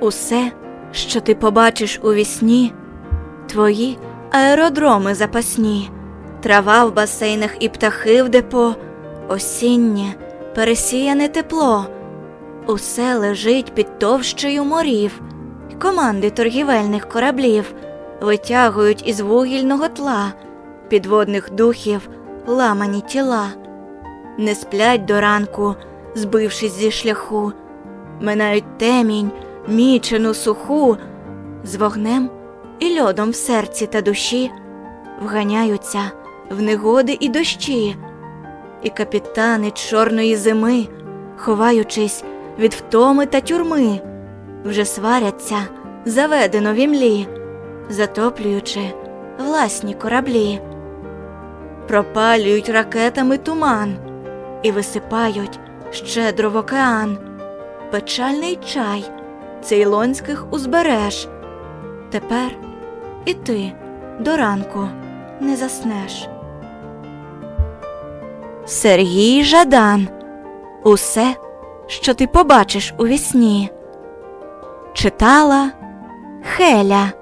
Усе, що ти побачиш у вісні, твої аеродроми запасні, трава в басейнах і птахи в депо, осіннє, пересіяне тепло, усе лежить під товщею морів, команди торгівельних кораблів витягують із вугільного тла підводних духів ламані тіла, не сплять до ранку, збившись зі шляху, минають темінь, мічену суху, з вогнем і льодом в серці та душі вганяються в негоди і дощі, і капітани чорної зими, ховаючись від втоми та тюрми, вже сваряться заведено в імлі, затоплюючи власні кораблі, пропалюють ракетами туман і висипають щедро в океан, печальний чай цейлонських узбереж. Тепер і ти до ранку не заснеш. Сергій Жадан. Усе, що ти побачиш у вісні. Читала Хеля.